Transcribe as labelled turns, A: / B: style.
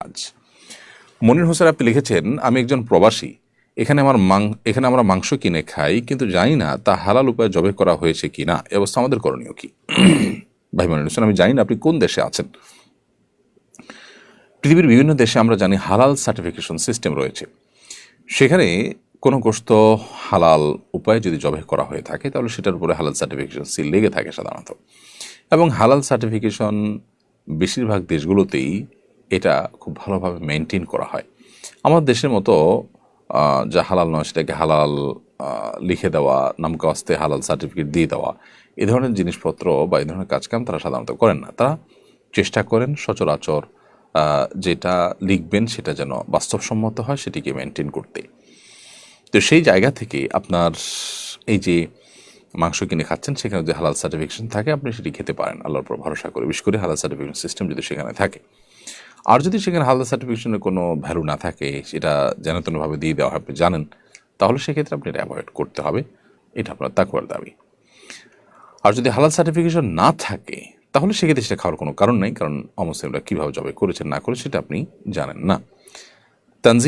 A: কাজ মনির হোসেন আপনি লিখেছেন, আমি একজন প্রবাসী, এখানে আমার মাং, এখানে আমরা মাংস কিনে খাই, কিন্তু জানি না তা হালাল উপায়ে জবে করা হয়েছে কি না অবস্থা আমাদের করণীয় কি? ভাই মনির হোসেন, আমি জানি না আপনি কোন দেশে আছেন? পৃথিবীর বিভিন্ন দেশে আমরা জানি হালাল সার্টিফিকেশন সিস্টেম রয়েছে। সেখানে কোনো গোস্ত হালাল উপায়ে যদি জবে করা হয়ে থাকে, তাহলে সেটার উপরে হালাল সার্টিফিকেশন সিল লেগে থাকে সাধারণত। এবং হালাল সার্টিফিকেশন বেশিরভাগ দেশগুলোতেই এটা খুব ভালোভাবে মেনটেন করা হয়। আমার দেশের মতো যা হালাল নয় সেটাকে হালাল লিখে দেওয়া নামকে আসতে হালাল সার্টিফিকেট দিয়ে দেওয়া, এ ধরনের জিনিসপত্র বা এই ধরনের কাজকাম তারা সাধারণত করেন না। তারা চেষ্টা করেন সচরাচর যেটা লিখবেন সেটা যেন বাস্তবসম্মত হয় সেটিকে মেনটেন করতে। তো সেই জায়গা থেকে আপনার এই যে মাংস কিনে খাচ্ছেন, সেখানে যদি হালাল সার্টিফিকেশন থাকে, আপনি সেটি খেতে পারেন। আল্লাহর উপর ভরসা করে, বিশেষ করে হালাল সার্টিফিকেশন সিস্টেম যদি সেখানে থাকে। আর যদি সেখানে হালদার সার্টিফিকেশনের কোনো ভ্যালু না থাকে, সেটা যেনতেনভাবে দিয়ে দেওয়া আপনি জানেন, তাহলে সেক্ষেত্রে আপনি এটা অ্যাভয়েড করতে হবে। এটা আপনার তাকুয়ার দাবি। আর যদি হালাল সার্টিফিকেশন না থাকে, তাহলে সেক্ষেত্রে সেটা খাওয়ার কোনো কারণ নেই, কারণ অমুসলিমরা কীভাবে জবে করেছেন না করে সেটা আপনি জানেন না। তানজিম